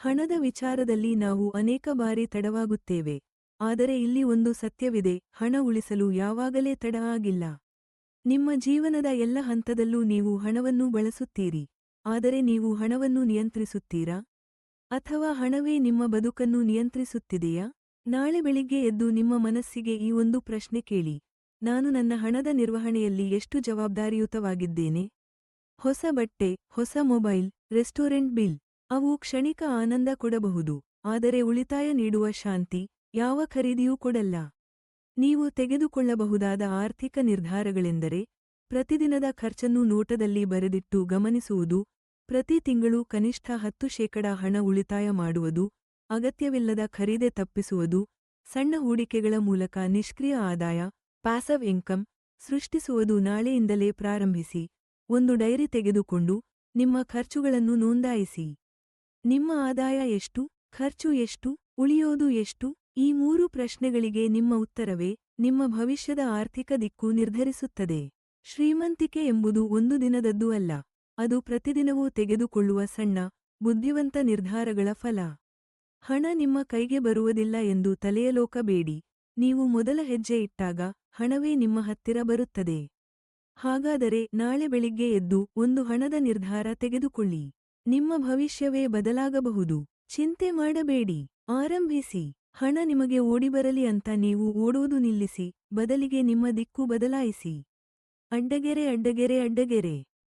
ಹಣದ ವಿಚಾರದಲ್ಲಿ ನಾವು ಅನೇಕ ಬಾರಿ ತಡವಾಗುತ್ತೇವೆ. ಆದರೆ ಇಲ್ಲಿ ಒಂದು ಸತ್ಯವಿದೆ, ಹಣ ಉಳಿಸಲು ಯಾವಾಗಲೇ ತಡ ಆಗಿಲ್ಲ. ನಿಮ್ಮ ಜೀವನದ ಎಲ್ಲ ಹಂತದಲ್ಲೂ ನೀವು ಹಣವನ್ನು ಬಳಸುತ್ತೀರಿ. ಆದರೆ ನೀವು ಹಣವನ್ನು ನಿಯಂತ್ರಿಸುತ್ತೀರಾ? ಅಥವಾ ಹಣವೇ ನಿಮ್ಮ ಬದುಕನ್ನು ನಿಯಂತ್ರಿಸುತ್ತಿದೆಯಾ? ನಾಳೆ ಬೆಳಿಗ್ಗೆ ಎದ್ದು ನಿಮ್ಮ ಮನಸ್ಸಿಗೆ ಈ ಒಂದು ಪ್ರಶ್ನೆ ಕೇಳಿ. ನಾನು ನನ್ನ ಹಣದ ನಿರ್ವಹಣೆಯಲ್ಲಿ ಎಷ್ಟು ಜವಾಬ್ದಾರಿಯುತವಾಗಿದ್ದೇನೆ? ಹೊಸ ಬಟ್ಟೆ, ಹೊಸ ಮೊಬೈಲ್, ರೆಸ್ಟೋರೆಂಟ್ ಬಿಲ್. ಅವು ಕ್ಷಣಿಕ ಆನಂದ ಕೊಡಬಹುದು, ಆದರೆ ಉಳಿತಾಯ ನೀಡುವ ಶಾಂತಿ ಯಾವ ಖರೀದಿಯೂ ಕೊಡಲ್ಲ. ನೀವು ತೆಗೆದುಕೊಳ್ಳಬಹುದಾದ ಆರ್ಥಿಕ ನಿರ್ಧಾರಗಳೆಂದರೆ, ಪ್ರತಿದಿನದ ಖರ್ಚನ್ನು ನೋಟದಲ್ಲಿ ಬರೆದಿಟ್ಟು ಗಮನಿಸುವುದು, ಪ್ರತಿ ತಿಂಗಳು ಕನಿಷ್ಠ ಹತ್ತು ಶೇಕಡ ಹಣ ಉಳಿತಾಯ ಮಾಡುವುದು, ಅಗತ್ಯವಿಲ್ಲದ ಖರೀದೆ ತಪ್ಪಿಸುವುದು, ಸಣ್ಣ ಹೂಡಿಕೆಗಳ ಮೂಲಕ ನಿಷ್ಕ್ರಿಯ ಆದಾಯ ಪ್ಯಾಸವ್ ಇನ್ಕಮ್ ಸೃಷ್ಟಿಸುವುದು ನಾಳೆಯಿಂದಲೇ ಪ್ರಾರಂಭಿಸಿ, ಒಂದು ಡೈರಿ ತೆಗೆದುಕೊಂಡು ನಿಮ್ಮ ಖರ್ಚುಗಳನ್ನು ನೋಂದಾಯಿಸಿ. ನಿಮ್ಮ ಆದಾಯ ಎಷ್ಟು, ಖರ್ಚು ಎಷ್ಟು, ಉಳಿಯೋದು ಎಷ್ಟು? ಈ ಮೂರು ಪ್ರಶ್ನೆಗಳಿಗೆ ನಿಮ್ಮ ಉತ್ತರವೇ, ನಿಮ್ಮ ಭವಿಷ್ಯದ ಆರ್ಥಿಕ ದಿಕ್ಕು ನಿರ್ಧರಿಸುತ್ತದೆ. ಶ್ರೀಮಂತಿಕೆ ಎಂಬುದು ಒಂದು ದಿನದದ್ದು ಅಲ್ಲ, ಅದು ಪ್ರತಿದಿನವೂ ತೆಗೆದುಕೊಳ್ಳುವ ಸಣ್ಣ, ಬುದ್ಧಿವಂತ ನಿರ್ಧಾರಗಳ ಫಲ. ಹಣ ನಿಮ್ಮ ಕೈಗೆ ಬರುವುದಿಲ್ಲ ಎಂದು ತಲೆಯಲೋಕಬೇಡಿ ನೀವು ಮೊದಲ ಹೆಜ್ಜೆ ಇಟ್ಟಾಗ ಹಣವೇ ನಿಮ್ಮ ಹತ್ತಿರ ಬರುತ್ತದೆ. ಹಾಗಾದರೆ ನಾಳೆ ಬೆಳಿಗ್ಗೆ ಎದ್ದು ಒಂದು ಹಣದ ನಿರ್ಧಾರ ತೆಗೆದುಕೊಳ್ಳಿ. ನಿಮ್ಮ ಭವಿಷ್ಯವೇ ಬದಲಾಗಬಹುದು. ಚಿಂತೆ ಮಾಡಬೇಡಿ. ಆರಂಭಿಸಿ. ಹಣ ನಿಮಗೆ ಓಡಿಬರಲಿ ಅಂತ ನೀವು ಓಡೋದು ನಿಲ್ಲಿಸಿ. ಬದಲಿಗೆ ನಿಮ್ಮ ದಿಕ್ಕು ಬದಲಾಯಿಸಿ. ಅಡ್ಡಗೆರೆ ಅಡ್ಡಗೆರೆ ಅಡ್ಡಗೆರೆ.